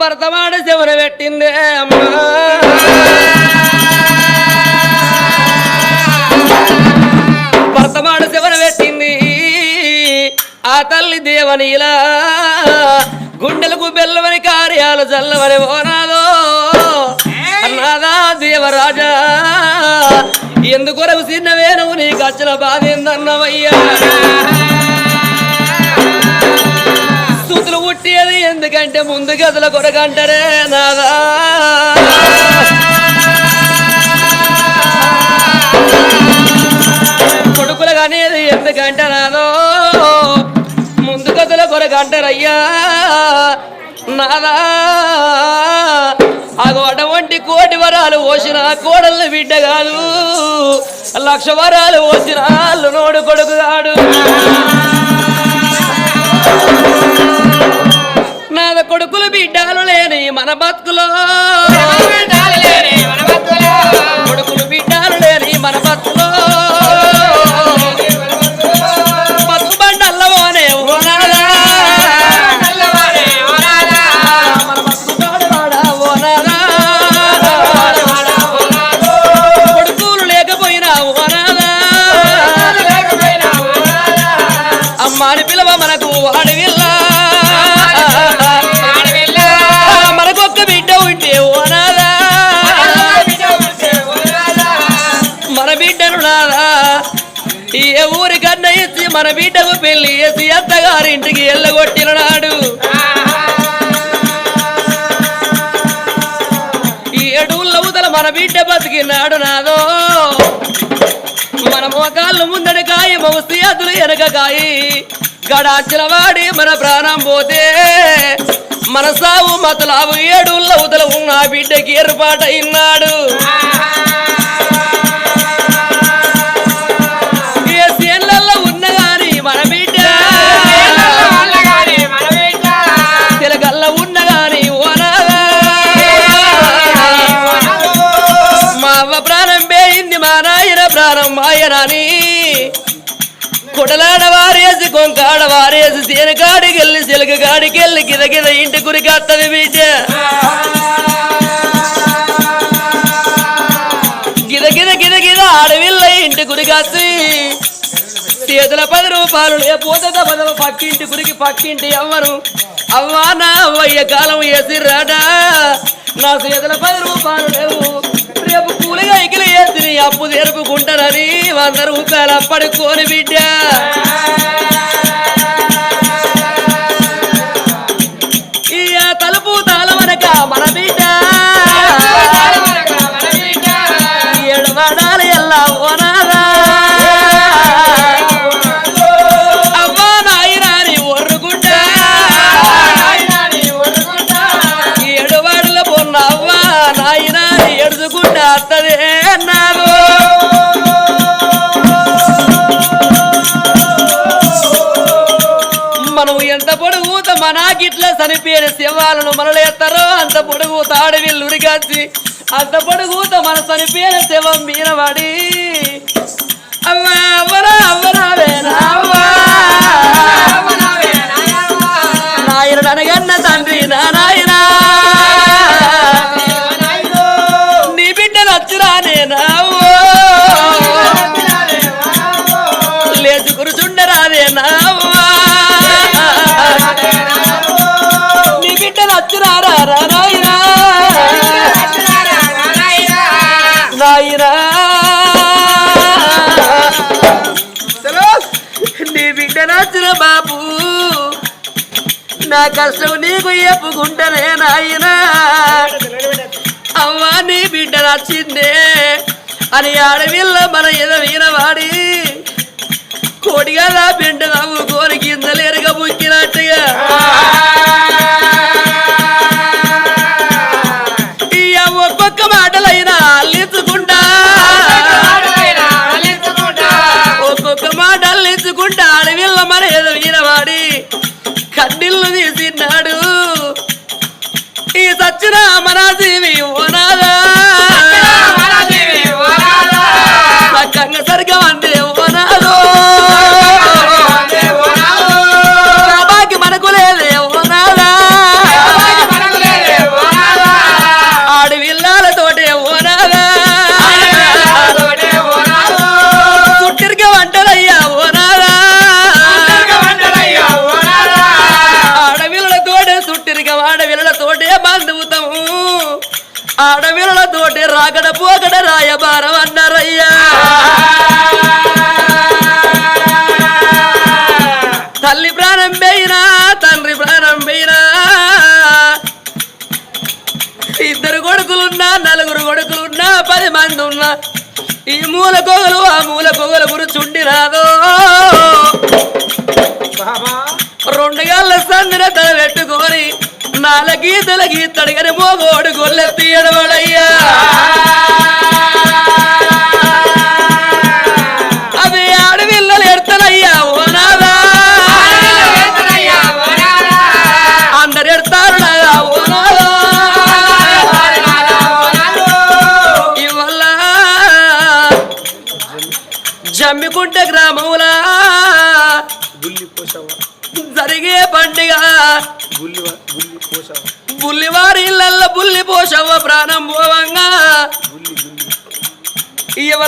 అప్పుడు భర్తమాడ చివరి పెట్టిందే అమ్మా. భర్తమాడ చివరి పెట్టింది ఆ తల్లి దేవని ఇలా గుండెలకు బెల్లవని కార్యాలు చల్లవని ఓనాదో. అన్నాదా దేవరాజా ఎందుకొరకు చిన్నవే నువ్వు నీకు వచ్చిన బాధ ఏందన్నవయ్యా? పట్టేది ఎందుకంటే ముందు గదుల కొరకంటారే నాదా. కొడుకులు కనేది ఎందుకంటే నాదో. ముందు గదుల కొరకంటారయ్యా నాదా. అగో అటువంటి కోటి వరాలు పోసిన కోడళ్ళు బిడ్డ కాదు. లక్ష వరాలు పోసిన నోడు కొడుకు నాద కొడుకులు బిడ్డలు లేని మన బతుకులో. కొడుకులు బిడ్డలు లేని మన బతుకులో. చేసి అత్తగారింటికి ఎల్లగొట్టిన నాడు. ఈ ఏడుళ్ళ ఉదల మన బిడ్డ బతికినాడు నాదో. మన మోకాళ్ళు ముందడి కాయి మౌసి అదులు వెనక కాయి. గడాచిన వాడి మన ప్రాణం పోతే మన సావు మతలావు ఏడుళ్ళ ఉదల ఉన్న బిడ్డకి ఏర్పాటైనాడు. ప్రాణం మాయనని కొడలాడ వారేసి కొంకాడ వారేసి సేను కాడికెళ్ళి సిలక కాడికెళ్ళి గిద గిద ఇంటి గురికి అత్తది బిడ్డ గిద గిద గిద గిద ఆడవిల్ల ఇంటి గురికి వచ్చి చేతుల పది రూపాయలు లేకపోతే పదవ పక్కింటి గురికి పక్కింటి అవ్వను అవ్వా నా అవ్వయ్య కాలం ఎసిరాడా నా చేతుల పది రూపాయలు లేవు. అప్పు తెరుపుకుంటారని వంద రూపాయలు పడుకోని బిడ్డ. చనిపోయిన మనలేస్తారో అంత తాడు వీళ్ళు ఉరిగాచి అంత పొడుగుత మన చనిపోయిన శవం మీనవాడి నా కష్టం నీకు చెప్పుకుంటానే నాయన. అవ్వా నీ బిడ్డ నచ్చిందే అని ఆడవిల్ల మన ఎదవీన కోడిగా నా బిడ్డ నవ్వు కోరి కింద లేరుగా బుక్కినట్టుగా ఒక్కొక్క మాటలైనా అల్లించుకుంటా. ఒక్కొక్క మాట అల్లించుకుంటా ఆడవిల్ల మన ఎదవీన వాడి కన్నీళ్ళు తీసినాడు. ఈ సచ్చిన మనసిని ఓనాద ఉన్నా నలుగురు కొడుకులు ఉన్నా పది మంది ఉన్నా ఈ మూల కొగలు ఆ మూల కొగల గురుచుండి రాదో. రెండు గల్ల సందిన తల పెట్టుకొని నాలుగీతల గీతల గీతడు కానీ మోగోడు గొల్లెత్తి ఎడవడయ్యా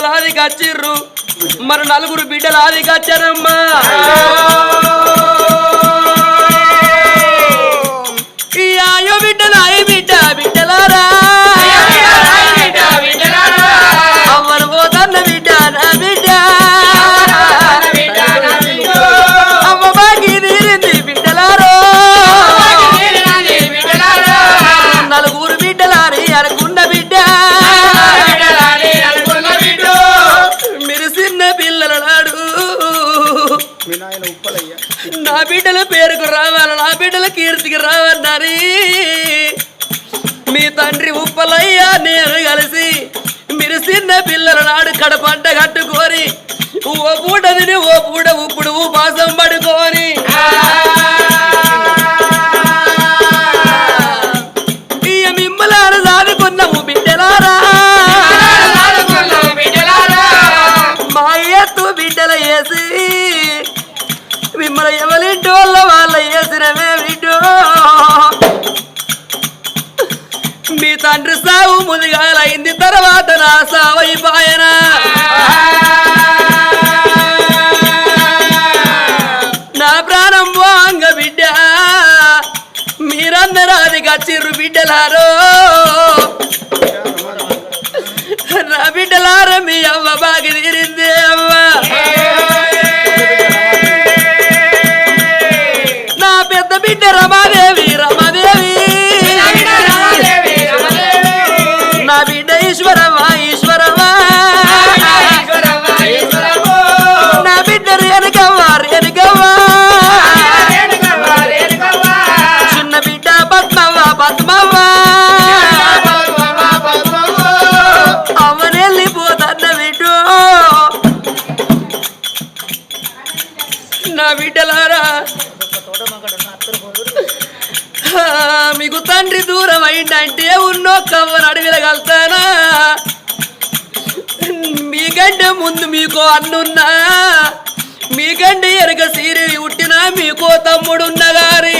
బిడ్డలాది కచ్చిర్రు మరి నలుగురు బిడ్డలాది కచ్చారమ్మా రాసావై పాయనా. దూరం అయిందంటే ఉన్నో కవ్వను అడవిలగలుతానా మీకంటే ముందు మీకో అన్నున్నా. మీకంటే ఎరగ సీరి ఉట్టినా మీకో తమ్ముడున్న గారి.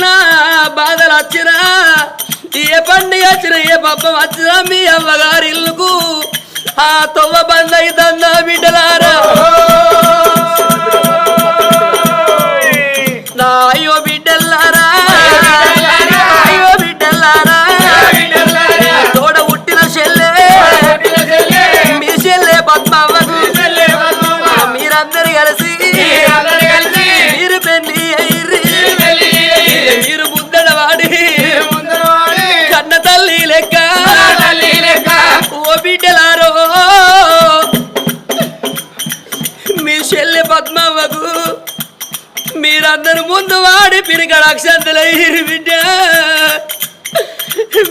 వచ్చినా బాధలు వచ్చినా ఏ పండుగ వచ్చినా ఏ పప్పం వచ్చినా మీ అమ్మగారి ఇల్లుకు ఆ తొవ్వ బంద్ అవుతుందా బిడ్డలారా. అందరు ముందు వాడి పిరిగడ అక్షంతలయ్యిరి బిడ్డ.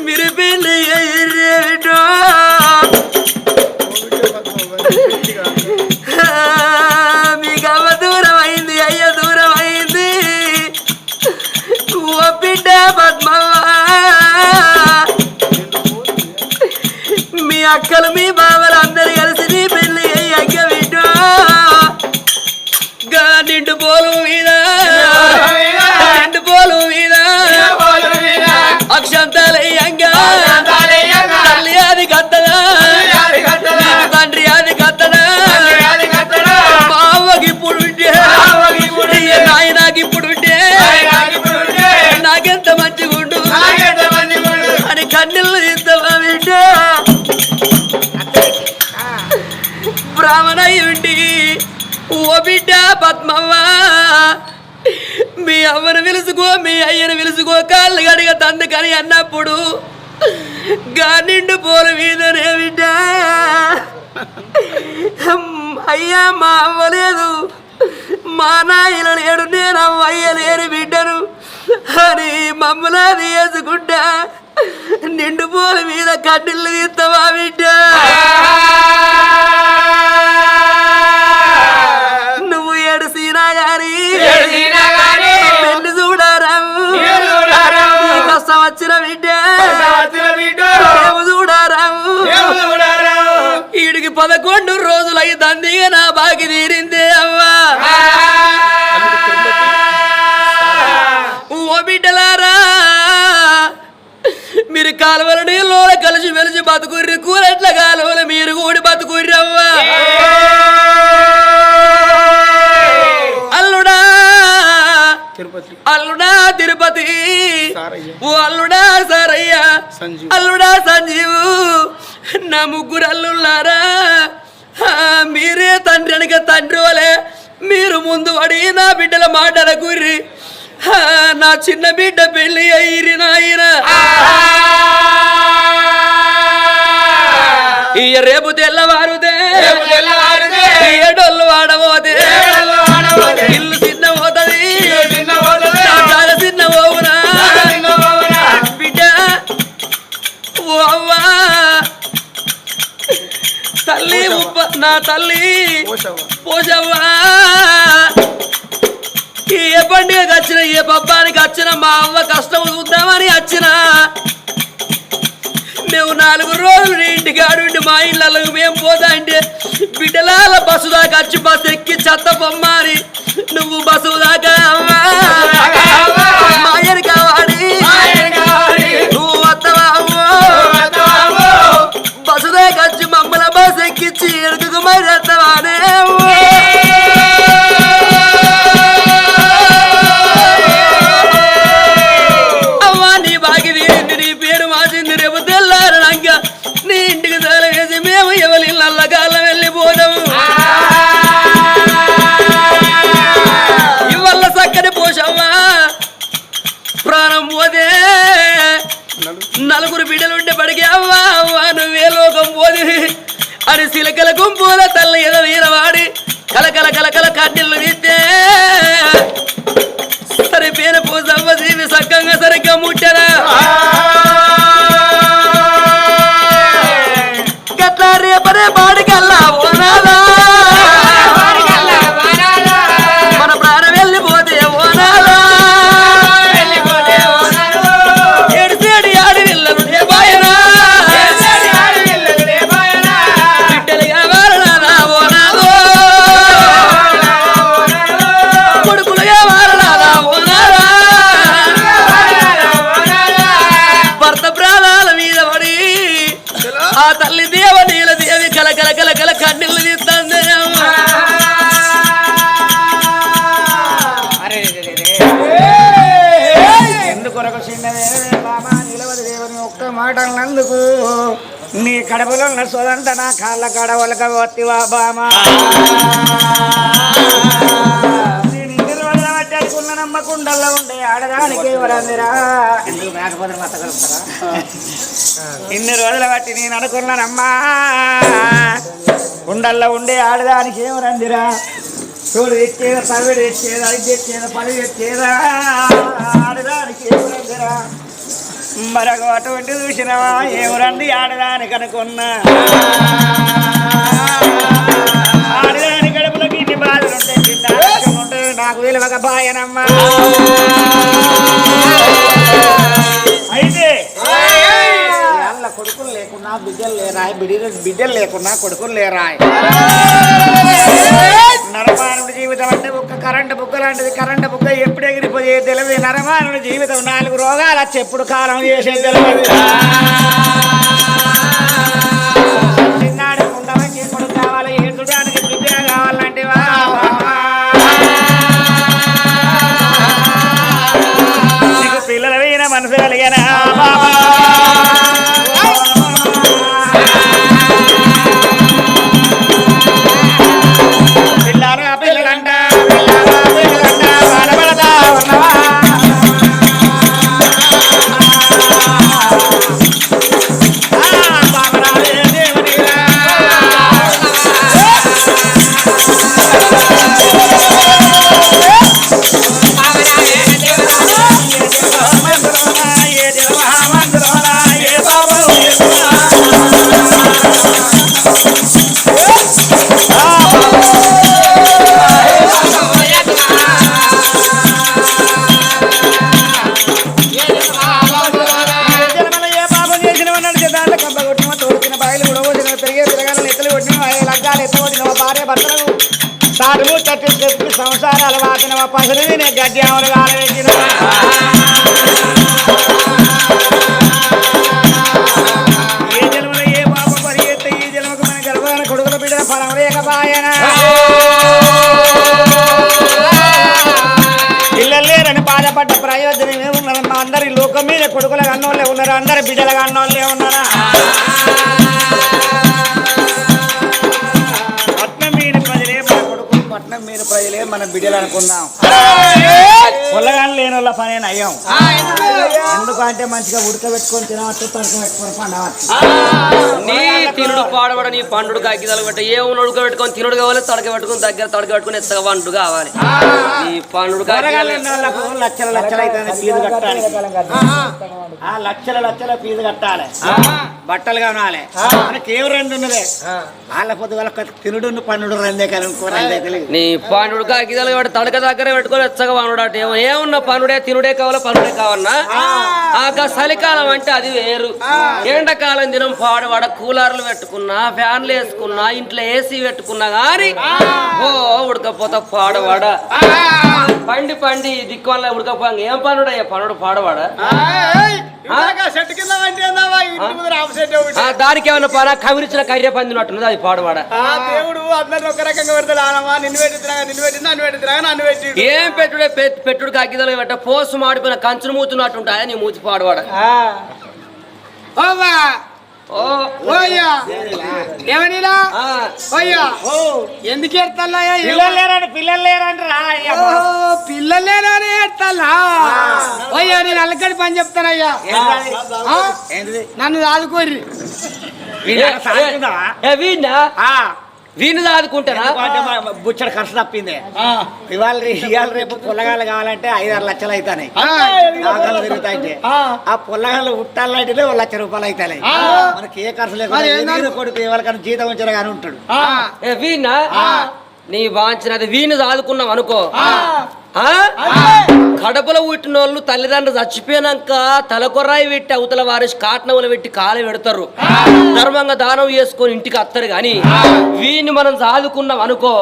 మీరు పెళ్ళి అయ్యిర్రి బిడ్డ. మీకు అవ్వ దూరం అయింది అయ్య దూరం అయింది. ఓ బిడ్డ పద్మవ్వ. మీ అక్కలు మీ బావలు అందరు పద్మవ్వ మీ అవ్వను పిలుచుకో మీ అయ్యను పిలుచుకో కాళ్ళు గడిగ తందుకని అన్నప్పుడు గా నిండు పోలు మీదనే బిడ్డ. అయ్యా మా అవ్వలేదు మా నాయన లేడు నేను అవ్వయ్య లేని బిడ్డను అని మమ్మల్ని వేసుకుంటా నిండు పోల మీద కడ్డిల్లు తీస్తావా బిడ్డ? పదకొండు రోజులు అయి దందిగా నా బాకి తీరిందే అవ్వా. ఓ బిడ్డలారా మీరు కాలువల నీళ్ళు కలిసి మెలిసి బతుకుర్రి కూరెట్ల కాలువలు మీరు కూడి బతుకుర్రి అవ్వా. అల్లుడా అల్లుడా తిరుపతి. ఓ అల్లుడా సారయ్య. అల్లుడా సంజీవు నా ముగ్గురు అల్లుళ్ళారా? ముందు పడి నా బిడ్డల మాటల గుర్రి ఆ, నా చిన్న బిడ్డ పెళ్ళి అయ్యిరి నాయన. ఇయ్య రేపు తెల్లవారుదే ఏడోళ్ళు వాడబోతే ఇల్లు చిన్న పోతుంది. చాలా చిన్న పోవునా. బిడ్డ అవ్వా. తల్లి ఉప్ప నా తల్లి. పోషవ్వా ఏ పండుగకి వచ్చిన ఏ పబ్బానికి వచ్చిన మా అవ్వ కష్టం చూద్దామని వచ్చిన. మేము నాలుగు రోజులు నీ ఇంటికి అడుగుండి మా ఇళ్ళకు మేము పోతా అంటే బిడ్డలాల బస్సు దాకా వచ్చి బస్సు ఎక్కి చెత్త బొమ్మని నువ్వు బస్సు దాకా అమ్మా మాయని కావాలి. కావాలి. కలకల గుంపుల తల్ల ఎద వీరవాడి. కలకల కలకల కడ్డిళ్ళు తీస్తే కడపలో ఉన్న సోదంత నా కాళ్ళ కడవలక వత్తివా బామా. కుండల్లో ఉండే ఆడదానికి ఎవరందిరా? ఎందుకు మేకపోతే మత కలుపుతారా ఇన్ని రోజుల బట్టి నేను అనుకున్నానమ్మా. కుండల్లో ఉండే ఆడదానికి ఏమరందిరా చూడు తెచ్చేదా తవిడు తెచ్చేదా అది తెచ్చేదా పని తెచ్చేదా ఆడదానికి ఏమరందిరా మరొక అటువంటి చూసినవా? ఏమరంది ఆడదానికి అనుకున్నా ఆడదాని గడుపులకి ఇన్ని బాధలు ఉంటాయి నాకు విలువక బాయనమ్మా. అయితే కొడుకులు లేకున్నా బిడ్డలు లేరాయి బిడ్డలు బిడ్డలు లేకున్నా కొడుకులు లేరాయి. నరమానుడి జీవితం అంటే కరెంటు బుక్క లాంటిది కరెంటు బుక్క ఎప్పుడు ఎగిరిపోయే తెలివి నరమానుడి జీవితం నాలుగు రోగాలు వచ్చి ఎప్పుడు కాలం చేసే తెలియదు. చిన్నాడు ఉండవకి ఎప్పుడు కావాలి ఏడు ఫలం లేకపాయన పిల్లలు లేరని బాధపడ్డ ప్రయోజనం ఏమున్నదమ్మా అందరి లోకం మీద కొడుకుల అన్నోళ్ళే ఉన్నారు అందరి బిడ్డల అన్నోళ్ళే ఉన్నారు. మన బిడ్డలు అనుకుందాం పొల్లగాని లేని వాళ్ళ పనే నయం ఎందుకంటే మంచిగా ఉడకబెట్టుకొని తినవచ్చు తడక పెట్టుకొని పండవచ్చు. నీ తినుడు పాడబడ నీ పండుడు కాకిదాలు పెట్ట ఏ ఉడుక పెట్టుకొని తినుడు కావాలి తడక పెట్టుకొని దగ్గర తడక పెట్టుకొని ఎత్తగా వండు కావాలి. నీ పండుడు లక్షల లక్షలు అయితే ఫీజు కట్టాలి. ఆ లక్షల లక్షల ఫీజు కట్టాలి. బట్టలు కొనాలి. మనకి ఏం రెండు ఉన్నదే? వాళ్ళ పొద్దు వాళ్ళకి తినుడు పండుడు రెండే కానీ ఇంకో రెండే తెలియదు నీ పండుడు కాకిదాలు పెట్టి తడక దగ్గర పెట్టుకొని ఎచ్చగా వండు అటు ఏమో. ఏమున్నా పనుడే తినుడే కావాలా పనుడే కావన్నా ఆ. చలికాలం అంటే అది వేరు. ఎండాకాలం దినం పాడవాడ కూలర్లు పెట్టుకున్నా ఫ్యాన్లు వేసుకున్నా ఇంట్లో ఏసీ పెట్టుకున్నా గాని ఓ ఉడకపోతా పాడవాడ. పండి పండి దిక్కు వల్ల ఉడకపోంగ. ఏం పనుడయ్యా పనుడు పాడవాడ. దానికి ఏమన్నా పనా కవిరిచిన కర్రె పందినట్టున్నది అది పాడవాడ. ఆ దేవుడు అందరిని ఒక రకంగా పెడతాడు. నిన్ను పెట్టిద్దిరా నిన్ను పెట్టింది నన్ను పెట్టి ఏం పెట్టుడే పెట్టుడు కాకిదలు పెట్ట పోసు మాడిపోయిన కంచును మూతున్నట్టు ఉంటాయా నీ మూతి పాడవాడ? ఓవా ఓ ఓయ్యా. ఏమనిలా? ఆ, ఓయ్యా. ఎందుకు ఎడతల్లాయా పిల్లలు లేరండి పిల్లలు లేరండి రా పిల్లలు లేరని ఎడతల్లా ఓయ్యా నేను అల్లకడి పని చెప్తానయ్యా. ఆ? నన్ను ఆదుకోర్రి ఏ, వీణు దాదుకుంటారా? బుచ్చడు ఖర్చు తప్పింది. ఇవాళ ఇవాళ రేపు పుల్లగాలు కావాలంటే ఐదారు లక్షలు అవుతాయి నాగలు తిరుగుతాయి ఆ. పుల్లగాలు ఉట్టాలంటే ఒక లక్ష రూపాయలు అవుతాయి మనకి ఏ ఖర్చు లేకుండా కొడుకు ఎవరికైనా జీతం ఉంచారు కానీ ఉంటాడు. ఏ వీణా నీ వాంచినది వీణు దాదుకున్నాం అనుకో. ఆ? కడపలో పుట్టిన వాళ్ళు తల్లిదండ్రులు చచ్చిపోయినాక తలకొర్రాయి పెట్టి అవతల వారి కాటనవులు పెట్టి కాలు పెడతారు. ధర్మంగా దానం చేసుకొని ఇంటికి వస్తారు గాని వీణ్ణి మనం సాదుకున్నాం అనుకో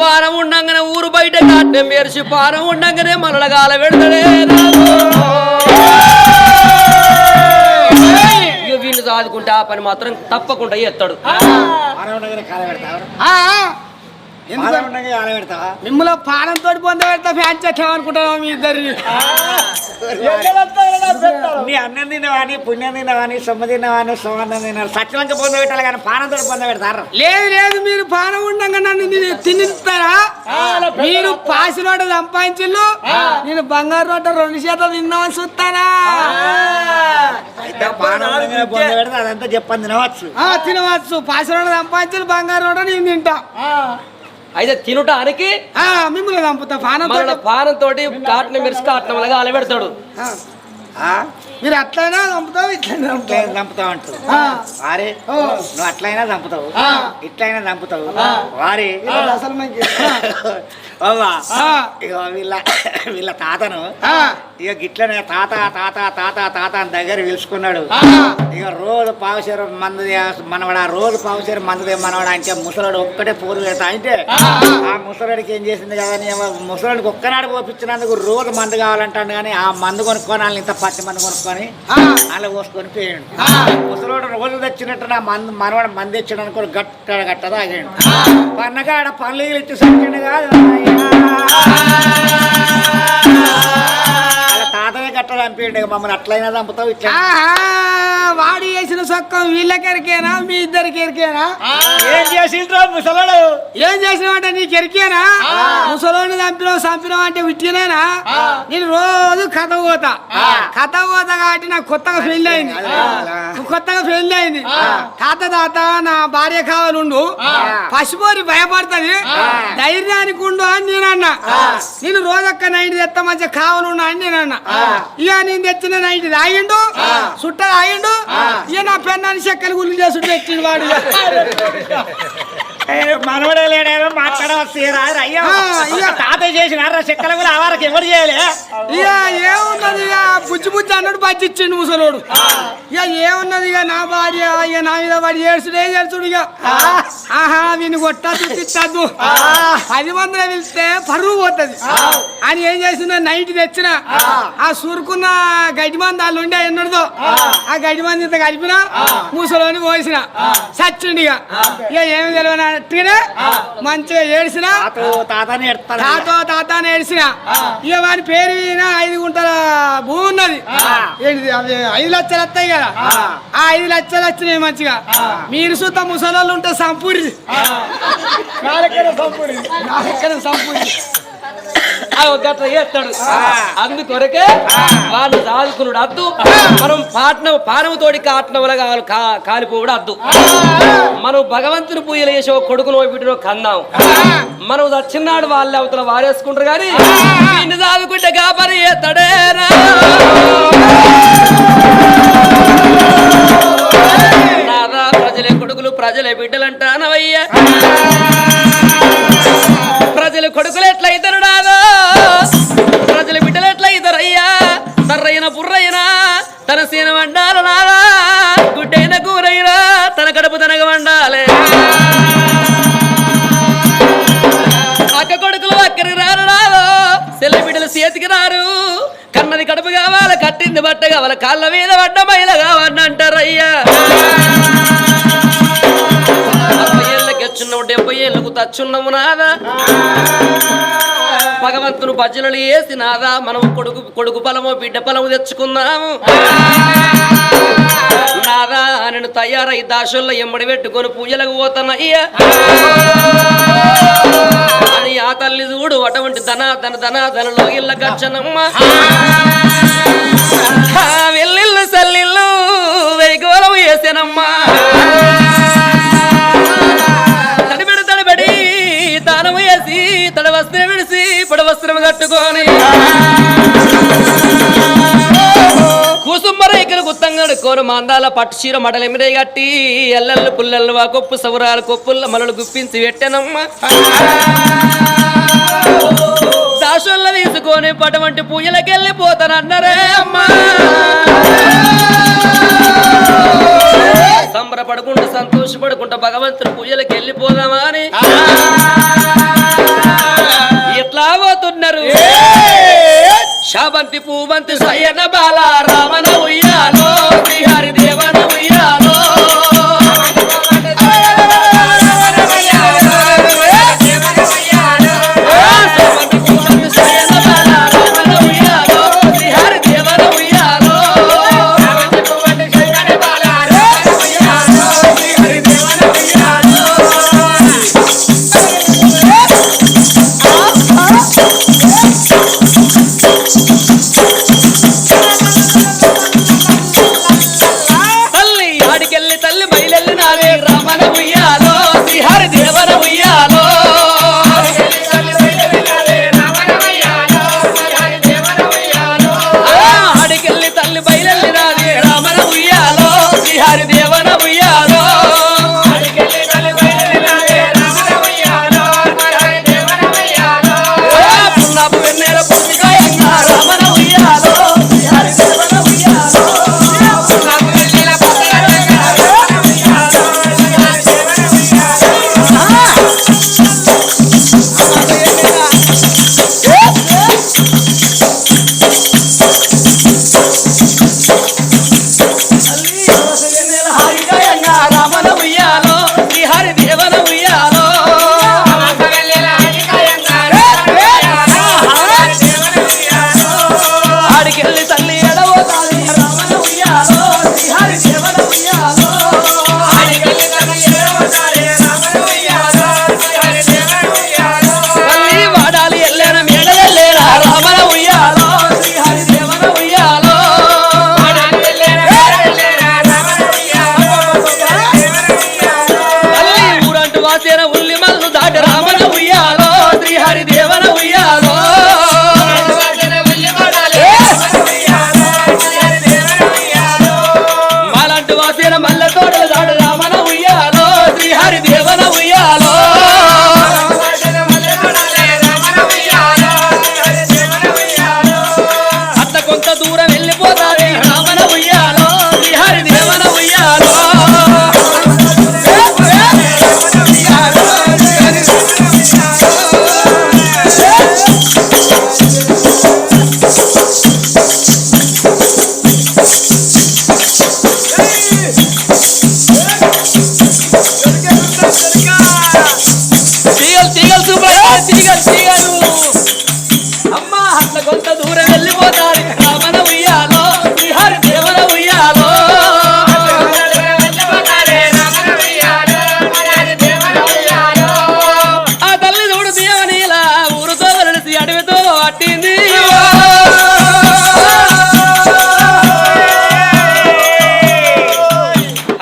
పానం ఉండంగానే ఊరు బయట కాటనం మేర్చి పానం ఉండంగానే మనల కాల పెడతాడే వీణ్ణి సాదుకుంటే ఆ పని మాత్రం తప్పకుండా ఎత్తాడు మిమ్మల్ని పానంతో పొంద పెడతా ఫ్యాన్ చెట్లా అనుకుంటున్నావు మీ ఇద్దరిని. నీ అన్నం తినవాని పుణ్యం తినవాని సొమ్మ తినవాని సోమన్నం తినవాని సత్యవంక పొంద పెట్టాలి కానీ పానంతో పొంద పెడతారు? లేదు లేదు మీరు పానం ఉండగా నన్ను తిని- తినిస్తారా మీరు పాసినోట సంపాదించిల్లు? నేను బంగారు రోడ్డ రెండు చేతలు తిన్నామని చూస్తానా? అదంతా చెప్పని తినవచ్చు. తినవచ్చు. పాసినోట సంపాదించి బంగారు రోడ్డ నేను తింటా. అయితే తినటానికి ఆ, మిమ్మల్ని చంపుతా. పానం తోటి కాటన మిరిసి కాటన వల్ల అలబెడతాడు ఆ, ఆ? మీరు అట్లయినా చంపుతావు ఇట్లయినా చంపుతావు. ఇట్లయినా చంపుతావు అంటూ ఆ, వారే. నువ్వు అట్లయినా చంపుతావు. ఇట్లయినా చంపుతావు. వారే. అసలు వీళ్ళ వీళ్ళ తాతను. ఇక గిట్లనే తాత తాత తాత తాత అని దగ్గర పిలుచుకున్నాడు. ఇక రోజు పావుసేరు మందు మనవాడు రోజు పావుసేరు మందు మనవాడు అంటే ముసలాడు ఒక్కటే పోరు పెడతా అంటే ఆ. ముసలాడికి ఏం చేసింది కదా ముసలాడికి ఒక్కనాడు పోపించినందుకు రోజు మందు కావాలంటాడు కానీ ఆ మందు కొనుక్కొని వాళ్ళు ఇంత పచ్చి మందు కొనుక్కొని. అలా పోసుకొని పోయాడు. ముసలోడు రోజు తెచ్చినట్టు నా మందు మనవాడు మంది తెచ్చాడు అనుకో గట్ట గట్ట తాగాడు. పన్నగాడ పనులు ఇచ్చి సచ్చిండు కాదు అలా తాతనే గట్ట చంపిండు మమ్మల్ని అట్లయినా చంపుతావు ఇట్లా వాడు చేసిన సొక్కం వీళ్ళకెరికేనా మీ ఇద్దరికి ఎరికేనా ఏం చేసిండ్రో ముసలోడు? ఏం చేసినావంటే నీకు ఎరికేనా ముసలోని చంపినావు చంపినావు అంటే విట్టినేనా నేను రోజు కథ పోతా. కథ పోతా కాబట్టి నాకు కొత్తగా ఫెయిల్ అయింది. కొత్తగా ఫెయిల్ అయింది. తాత తాత నా భార్య కావాలుండు. పసిపోరి భయపడుతుంది. ధైర్యానికి ఉండు అని నేను అన్నా నేను రోజొక్క నైట్ తెస్తా మంచిగా కావాలుండు అని నేను అన్నా ఇక నేను తెచ్చిన నైట్ తాగిండు చుట్ట తాగిండు ఇక నా పెన్నాన్ని చెక్కలు గుళ్ళు చేసుడు పెట్టిండు వాడు. మనవడే లేడేమో మాట్లాడవచ్చు అయ్యా ఆ, ఇక. తాత చేసిన చెక్కల కూడా ఆవారకి ఎవరు చేయలే? ఇక ఏమున్నది ఇక బుజ్జి బుజ్జి అన్నాడు ఇచ్చిండు ముసలోడు. ఇక ఏమున్నది ఇక నా భార్య ఇక నా మీద వాడు ఏడుచుడే ఏడుచుడు ఇక ఆహా వీని కొట్టద్దు తిట్టద్దు. పది మందిలో వెళ్తే పరువు పోతుంది. అని ఏం చేసిన నైట్ తెచ్చిన. ఆ. సురుకున్న గడ్డి మంది వాళ్ళు ఉండే ఎన్నడదో ఆ. గడ్డి మంది ఇంత కలిపిన ముసలోని పోసిన. సచ్చిండు ఇక. ఇక ఏమి తెలియనట్టుగానే మంచిగా ఏడిసిన తాత తాతో ఏడిసిన ఇక వాని పేరు మీద ఐదు గుంటల భూమి ఉన్నది. ఏంటిది అవి ఐదు లక్షలు వస్తాయి కదా. ఆ. ఐదు లక్షలు వచ్చినాయి మంచిగా. మీరు సుత ముసలోళ్ళు ఉంటే సంపూరి. సంపూరి. సంపూరి. గట్ల చేస్తాడు. అందుకొరకే వాళ్ళు సాదుకున్నాడు అద్దు. మనం పాటనం పానముతోటి కాటనం వల్ల కావాలి కా- కాలిపోవడం అద్దు. మనం భగవంతుని పూజలు చేసే ఒక కొడుకును బిడ్డను కందాం మనం చచ్చినాడు వాళ్ళే అవతల వారేసుకుంటారు కానీ నిన్ను సాదుకుంటే కాపరి చేస్తాడేనా నాదా ప్రజలే కొడుకులు ప్రజలే బిడ్డలంటానవయ్యా. ప్రజలు కొడుకులు ఎట్లయితారు నాదో ప్రజల బిడ్డలు ఎట్లయితారు అయ్యా తర్రైన పుర్రైనా తన సీన వండాలి నాదా గుడ్డైన కూరైనా తన కడుపు తనగ వండాలే. అక్క కొడుకులు అక్కడికి రారు నాదో సెల్ల బిడ్డలు చేతికి రారు. కన్నది కడుపు కావాలి కట్టింది బట్ట కావాలి కాళ్ళ మీద పడ్డ మైల కావాలంటారయ్యా. అంటారయ్యా డెబ్బై ఏళ్ళకు తచ్చున్నావు నాదా? భగవంతుని భజనలు వేసి నాదా మనం కొడుకు కొడుకు పొలము బిడ్డ పొలము తెచ్చుకుందాము. నాదా నేను తయారై దాసుల్లో ఎమ్మడి పెట్టుకొని పూజలకు పోతానయ్యా అని ఆ తల్లి చూడు అటువంటి ధన ధన ధన ధనలో ఇళ్ళ గచ్చనమ్మ ఆ వెల్లిళ్ళు సల్లిళ్ళు వేసానమ్మా. వస్త్రం విడిసి పొడ వస్త్రం కట్టుకొని. కూసుంబర ఇక్కడ గుత్తంగడు కోరు మాందాల పట్టు చీర మడల ఎమిరే కట్టి ఎల్లెల్లు పుల్లెల్లు వా కొప్పు సౌరాలు కొప్పుల మలలు గుప్పించి పెట్టానమ్మా. దాసుల్ల తీసుకొని పటువంటి పూజలకి వెళ్ళిపోతానన్నరే అమ్మా. సంబరపడకుండా సంతోషపడుకుంటా భగవంతుని పూజలకు వెళ్ళిపోదామా అని. శాబంతి పూవంతి సయన బాల రామన ఉయ్యాలో శ్రీహరి దేవన ఉయ్యాలో